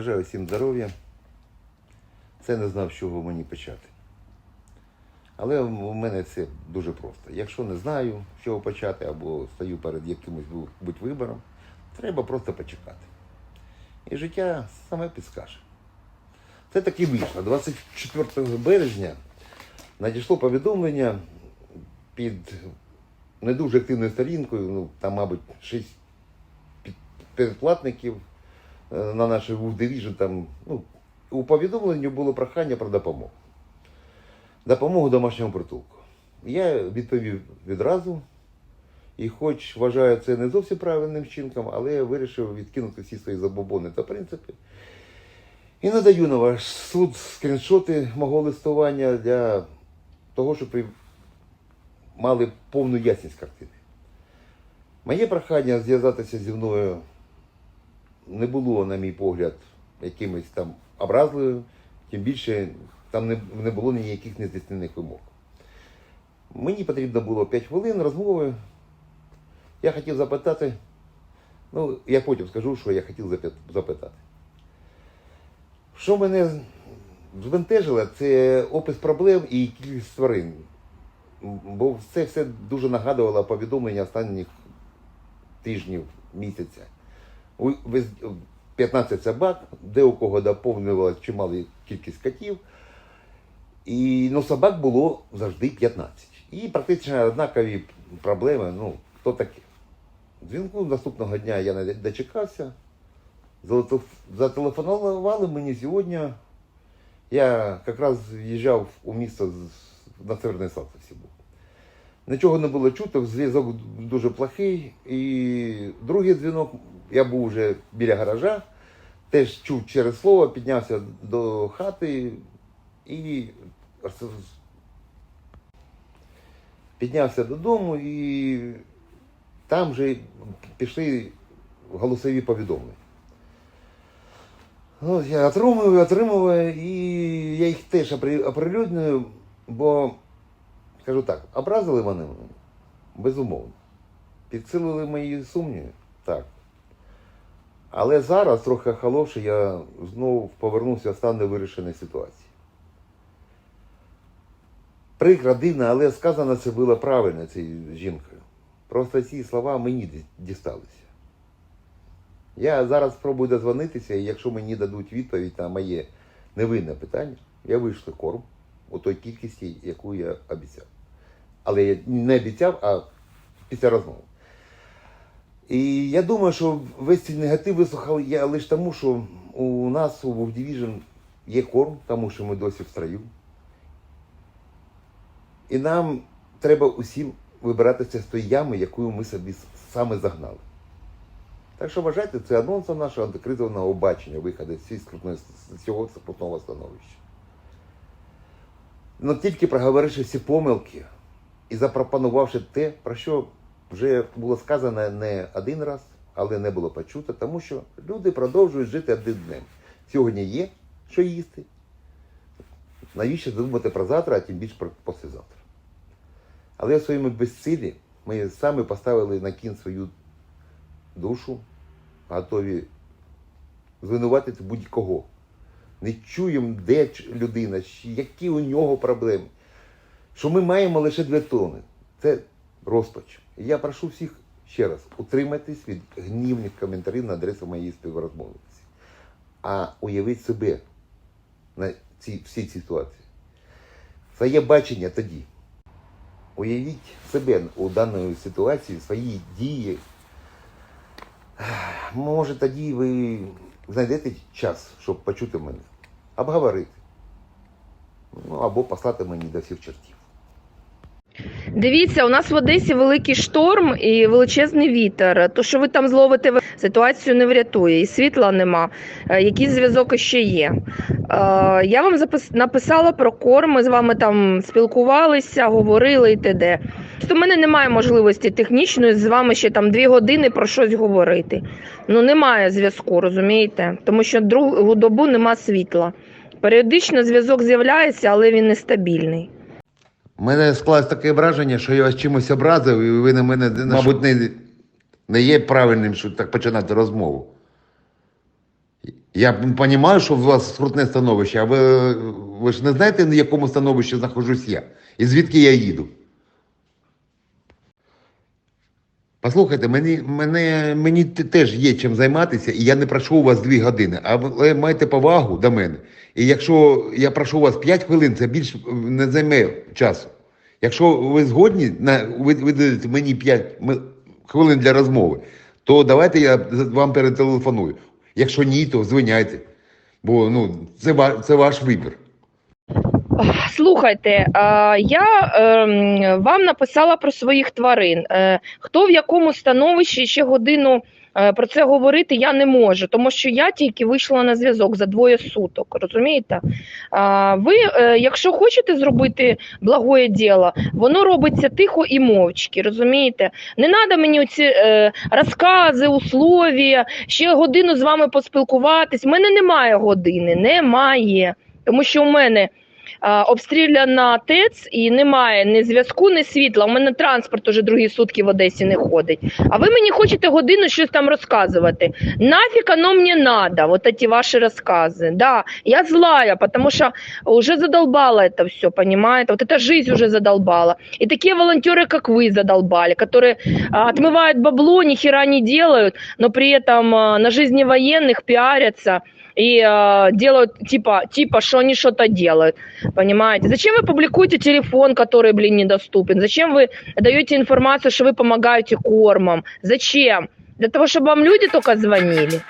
всім здоров'я. Це не знав, з чого мені почати. Але у мене це дуже просто. Якщо не знаю, з чого почати, або стою перед якимось будь вибором, треба просто почекати. І життя саме підскаже. Це таки вийшло. 24 березня надійшло повідомлення під не дуже активною сторінкою, ну там, мабуть, 6 під- передплатників на нашій Wood Division, там, ну, у повідомленні було прохання про допомогу. Допомогу домашньому притулку. Я відповів відразу, і хоч вважаю це не зовсім правильним вчинком, але я вирішив відкинути всі свої забобони та принципи. І надаю на ваш суд скріншоти мого листування для того, щоб ви мали повну ясність картини. Моє прохання зв'язатися зі мною не було, на мій погляд, якимось там образливим, тим більше там не, не було ніяких нездійснених вимог. Мені потрібно було 5 хвилин розмови. Я хотів запитати, ну, я потім скажу, що я хотів запитати. Що мене збентежило, це опис проблем і кількість тварин. Бо це все дуже нагадувало повідомлення останніх тижнів місяця. У- вез- 15 собак, де у кого доповнювалася чимала кількість котів. І ну, собак було завжди 15. І практично однакові проблеми, ну, то таке. Дзвінку наступного дня я не дочекався. Зателефонували мені сьогодні. Я якраз їжджав у місто на Северний Салтовці був. Нічого не було чути, зв'язок дуже плохий. І другий дзвінок, я був вже біля гаража, теж чув через слово, піднявся до хати і піднявся додому і там вже пішли голосові повідомлення. Ну, я отримую, отримую, і я їх теж оприлюднюю, бо, скажу так, образили вони мене? Безумовно. Підсилили мої сумніви? Так. Але зараз, трохи охоловши, я знову повернувся в стан невирішеної ситуації. Прикро, дивно, але сказано це було правильно цією жінкою. Просто ці слова мені дісталися. Я зараз спробую дозвонитися, і якщо мені дадуть відповідь на моє невинне питання, я вийшлю корм у той кількості, яку я обіцяв. Але я не обіцяв, а після розмови. І я думаю, що весь цей негатив вислухав я лише тому, що у нас у World Division є корм, тому що ми досі в строю. І нам треба усім вибиратися з тої ями, яку ми собі саме загнали. Так що вважайте, це анонсом нашого антикризового бачення виходу з цього скрутного становища. Ну тільки проговоривши всі помилки і запропонувавши те, про що вже було сказано не один раз, але не було почуто, тому що люди продовжують жити одним днем. Сьогодні є що їсти. Навіщо думати про завтра, а тим більше про послезавтра. Але в своєму безсилі ми самі поставили на кін свою душу, готові звинуватити будь-кого. Не чуємо, де людина, які у нього проблеми. Що ми маємо лише дві тони. Це розпач. Я прошу всіх ще раз, утримайтесь від гнівних коментарів на адресу моєї співрозмовниці. А уявіть себе на цій всій цій ситуації. Своє бачення тоді. Уявіть себе у даній ситуації, свої дії. Може, тоді ви знайдете час, щоб почути мене, обговорити. Ну, або послати мені до всіх чертів. Дивіться, у нас в Одесі великий шторм і величезний вітер. То, що ви там зловите, ви- ситуацію не врятує, і світла нема. Е, Який зв'язок ще є? Е, Я вам написала про корм, ми з вами там спілкувалися, говорили і т.д. В мене немає можливості технічної з вами ще там дві години про щось говорити. Ну немає зв'язку, розумієте? Тому що другу добу нема світла. Періодично зв'язок з'являється, але він нестабільний. Мене склалось таке враження, що я вас чимось образив, і ви на мене, мабуть, не, не є правильним, що так починати розмову. Я розумію, що у вас скрутне становище, а ви, ви ж не знаєте, на якому становищі знаходжусь я і звідки я їду. Послухайте, мені, мене, мені теж є чим займатися, і я не прошу у вас дві години, але майте повагу до мене. І якщо я прошу вас 5 хвилин, це більше не займе часу. Якщо ви згодні ви видадете мені 5 хвилин для розмови, то давайте я вам перетелефоную. Якщо ні, то звиняйте. Бо ну, це, це ваш вибір. Слухайте, я ем, вам написала про своїх тварин. Е, Хто в якому становищі ще годину е, про це говорити я не можу, тому що я тільки вийшла на зв'язок за двоє суток. Розумієте? Ви, е, якщо хочете зробити благое діло, воно робиться тихо і мовчки. Розумієте? Не треба мені ці розкази, условія, ще годину з вами поспілкуватись. У мене немає години, немає. Тому що у мене обстріляна ТЕЦ і немає ні зв'язку, ні світла. У мене транспорт уже другі сутки в Одесі не ходить. А ви мені хочете годину щось там розказувати. Нафіг оно мне надо, вот эти ваши рассказы. Да, я злая, потому что уже задолбала это все, понимаете? Вот эта жизнь уже задолбала. И такие волонтеры, как вы, задолбали, которые а, отмывают бабло, ни хера не делают, но при этом а, на жизни военных пиарятся и а, делают типа, типа, что они что-то делают. Понимаете? Зачем вы публикуете телефон, который, блин, недоступен? Зачем вы даете информацию, что вы помогаете кормом? Зачем? Для того, чтобы вам люди только звонили.